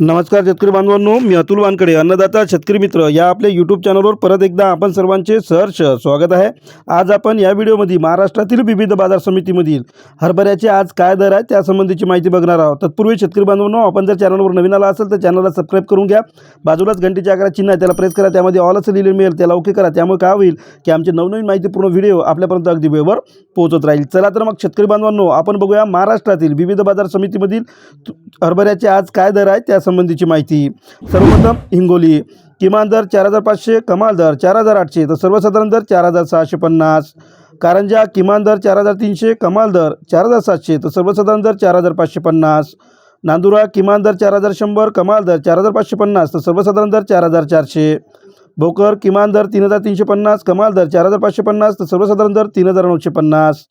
नमस्कार शेतकरी बांधवांनो मी अतुल वानकडे अन्नदाता शेतकरी मित्र. या आपल्या यूट्यूब चॅनलवर परत एकदा आपण सर्वांचे सहर्ष स्वागत आहे. आज आपण या व्हिडिओमध्ये महाराष्ट्रातील विविध बाजार समितीमधील हरभऱ्याचे आज काय दर आहे त्यासंबंधीची माहिती बघणार आहोत. तत्पूर्वी शेतकरी बांधवांनो आपण जर चॅनलवर नवीन आला असेल तर चॅनलला सबस्क्राईब करून घ्या. बाजूलाच घंटीच्या आकारात चिन्ह आहे त्याला प्रेस करा. त्यामध्ये ऑल असं लिहिलेलं मिळेल त्याला ओके करा. त्यामुळे काय होईल की आमचे नवनवीन माहितीपूर्ण व्हिडिओ आपल्यापर्यंत अगदी वेळेवर पोहोचत राहील. चला तर मग शेतकरी बांधवांनो आपण बघूया महाराष्ट्रातील विविध बाजार समितीमधील हरभऱ्याचे आज काय दर आहे यासंबंधीची माहिती सर्वप्रथम हिंगोली किमान दर चार हजार पाचशे कमाल दर चार हजार आठशे तर सर्वसाधारण दर चार हजार सहाशे पन्नास कारंजा किमान दर चार हजार तीनशे कमाल दर चार हजार सातशे तर सर्वसाधारण दर चार हजार पाचशे पन्नास नांदुरा किमान दर चार हजार शंभर कमाल दर चार हजार पाचशे पन्नास तर सर्वसाधारण दर चार हजार चारशे भोकर किमान दर तीन हजार तीनशे पन्नास कमाल दर चार हजार पाचशे पन्नास तर सर्वसाधारण दर तीन हजार नऊशे पन्नास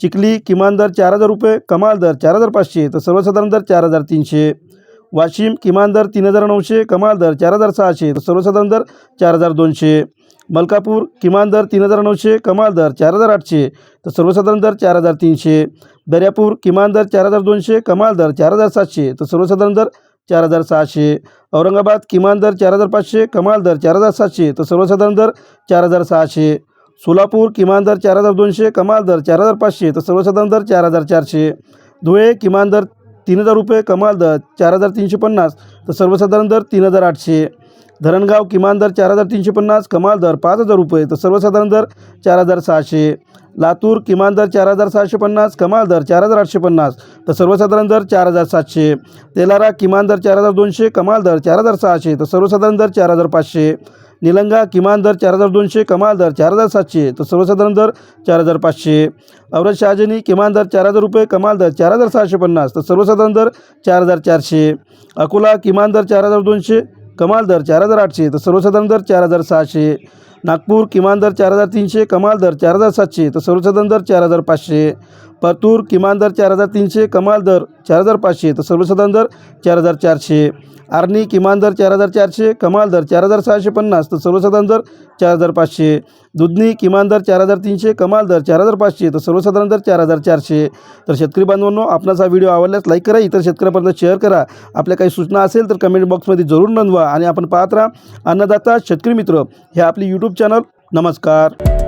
चिखली किमान दर चार हजार रुपये कमाल दर चार हजार पाचशे तर सर्वसाधारण दर चार हजार तीनशे वाशिम किमान दर तीन हजार नऊशे कमाल दर चार हजार सहाशे तर सर्वसाधारण दर चार हजार दोनशे मलकापूर किमान दर तीन हजार नऊशे कमाल दर चार हजार आठशे तर सर्वसाधारण दर चार हजार तीनशे दर्यापूर किमान दर चार हजार दोनशे कमाल दर चार हजार सातशे तर सर्वसाधारण दर चार हजार सहाशे औरंगाबाद किमान दर चार हजार पाचशे कमाल दर चार हजार सातशे तर सर्वसाधारण दर चार हजार सहाशे सोलापूर किमान दर चार हजार दोनशे कमाल दर चार हजार पाचशे तर सर्वसाधारण दर चार हजार चारशे धुळे किमान दर तीन हजार रुपये कमाल दर चार हजार तीनशे पन्नास तर सर्वसाधारण दर तीन हजार आठशे. धरणगाव किमान दर चार हजार तीनशे पन्नास कमाल दर पाच हजार रुपये तर सर्वसाधारण दर चार हजार सहाशे लातूर किमान दर चार हजार सहाशे पन्नास कमाल दर चार हजार आठशे पन्नास तर सर्वसाधारण दर चार हजार सातशे तेलारा किमान दर चार हजार दोनशे कमाल दर चार हजार सहाशे तर सर्वसाधारण दर चार हजार पाचशे निलंगा किमान दर चार हजार दोनशे कमाल दर चार हजार सातशे तर सर्वसाधारण दर चार हजार पाचशे औरत शहाजनी किमान दर चार हजार रुपये कमाल दर चार हजार सहाशे पन्नास तर सर्वसाधारण दर चार हजार चारशे अकोला किमान दर चार हजार दोनशे कमाल दर चार हजार आठशे तर सर्वसाधारण दर चार हजार सहाशे. नागपूर किमान दर चार हजार तीनशे कमाल दर चार हजार सातशे तर सर्वसाधारण दर चार हजार पाचशे. परतूर किमान दर चार हजार तीनशे कमाल दर चार हजार पाचशे तर सर्वसाधारण दर चार हजार चारशे. आर्नी किमान दर चार हजार चारशे कमाल दर चार हजार सहाशे पन्नास तर सर्वसाधारण दर चार हजार पाचशे. दुधनी किमान दर चार हजार तीनशे कमाल दर चार हजार पाचशे तर सर्वसाधारण दर चार हजार चारशे. तर शेतकरी बांधवांनो आपणास हा व्हिडिओ आवडल्यास लाईक करा इतर शेतकऱ्यापर्यंत शेअर करा. आपल्या काही सूचना असेल तर कमेंट बॉक्समध्ये जरूर नोंदवा आणि आपण पाहत राहा अन्नदाता शेतकरी मित्र हे आपले यूट्यूब चॅनल नमस्कार.